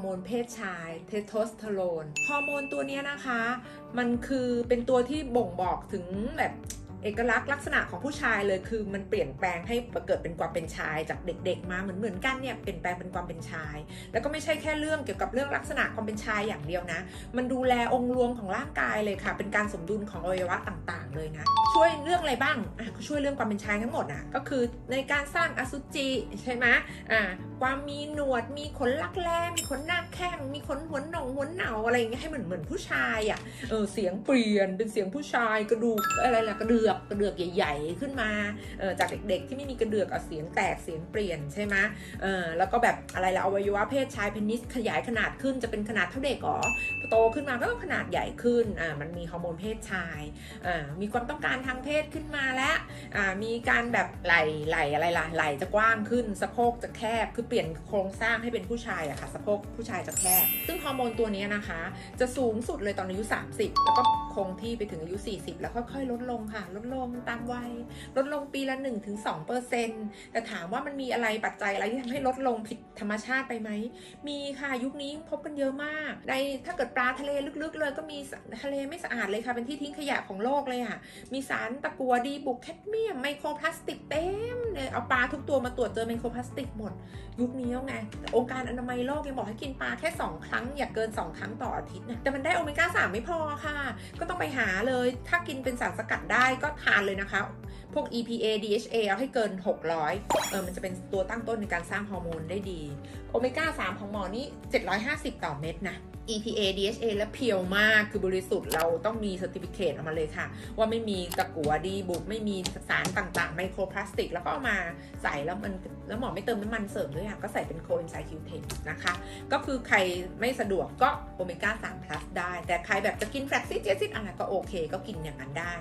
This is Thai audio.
ร์โมนเพศชายเทสโทสเตอโรนฮอร์โมนตัวนี้นะคะ มันคือเป็นตัวที่บ่งบอกถึงแบบ เอกลักษณ์ลักษณะของผู้ชายเลยคือมันเปลี่ยนแปลงให้เกิดเป็นความเป็นชายจากเด็ก ๆ มาเหมือนเหมือนๆกันเนี่ยเปลี่ยนแปลงเป็นความเป็นชาย แล้วก็ไม่ใช่แค่เรื่องเกี่ยวกับเรื่องลักษณะความเป็นชายอย่างเดียวนะ มันดูแลองค์รวมของร่างกายเลยค่ะ เป็นการสมดุลของอวัยวะต่างๆ เลยนะ ช่วยเรื่องอะไรบ้างอะก็ช่วยเรื่องความเป็นชายทั้งหมดอะก็คือในการสร้างอสุจิใช่ไหมอ่าความมีหนวดมีขนลักแร้มีขนหน้าแข้งมีขนหัวหนองหัวเหนาอะไรอย่างเงี้ยให้เหมือนเหมือนผู้ชายอะเออเสียงเปลี่ยนเป็นเสียงผู้ชายกระดูกอะไรล่ะกระเดือกกระเดือกใหญ่ ๆ ขึ้นมาจากเด็กๆ ที่ไม่มีกระเดือกเสียงแตกเสียงเปลี่ยนใช่ไหมแล้วก็แบบอะไรล่ะอวัยวะเพศชายเพนิสขยายขนาดขึ้นจะเป็นขนาดเท่าเด็กหรอพอโตขึ้นมาก็ขนาดใหญ่ขึ้นมันมีฮอร์โมนเพศชายมีความต้องการทางเพศขึ้นมาแล้วมีการแบบไหลไหลอะไรล่ะไหลจะกว้างขึ้นสะโพกจะแคบคือเปลี่ยนโครงสร้างให้เป็นผู้ชายอะค่ะสะโพกผู้ชายจะแคบซึ่งฮอร์โมนตัวนี้นะคะ จะสูงสุดเลยตอนอายุ 30 แล้วก็คงที่ไปถึงอายุ 40 แล้วค่อยๆลดลงค่ะลดลงตามวัย ลดลงปีละ 1-2เปอร์เซนต์แต่ถามว่ามันมีอะไรปัจจัยอะไรที่ทำให้ลดลงผิดธรรมชาติไปไหม มีค่ะยุคนี้พบกันเยอะมาก ในถ้าเกิดปลาทะเลลึกๆ เลยก็มีทะเลไม่สะอาดเลยค่ะ เป็นที่ทิ้งขยะของโลกเลยอะ มีสารตะกัวดีบุกแคดเมียมไมโครพลาสติกเต็มเลยเอาปลาทุกตัวมาตรวจเจอไมโครพลาสติกหมด ยุคนี้ไงองค์การอนามัยโลกยังบอกให้กินปลาแค่ 2 ครั้ง อย่าเกิน 2 ครั้งต่ออาทิตย์นะแต่มันได้โอเมก้า3ไม่พอค่ะ ก็ต้องไปหาเลย ถ้ากินเป็นสารสกัดได้ก็ทานเลยนะคะ พวก EPA DHA เอาให้เกิน 600 เออมันจะเป็นตัวตั้งต้นในการสร้างฮอร์โมนได้ดี โอเมก้า 3 ของหมอนี่ 750 ต่อเม็ดนะ EPA DHA และเพียวมากคือบริสุทธิ์เราต้องมีเซอร์ติฟิเคตออกมาเลยค่ะ ว่าไม่มีตะกัวดีบุกไม่มีสารต่างๆ ไมโครพลาสติก แล้วก็เอามาใส่แล้วมันแล้วหมอไม่เติมน้ำมันเสริมด้วยค่ะ ก็ใส่เป็นโคเอนไซม์คิวเทนนะคะ ก็คือใครไม่สะดวกก็โอเมก้า3 plus ได้ แต่ใครแบบจะกินแฟลกซิดเจซิดอะไรก็โอเค ก็กินอย่างนั้นได้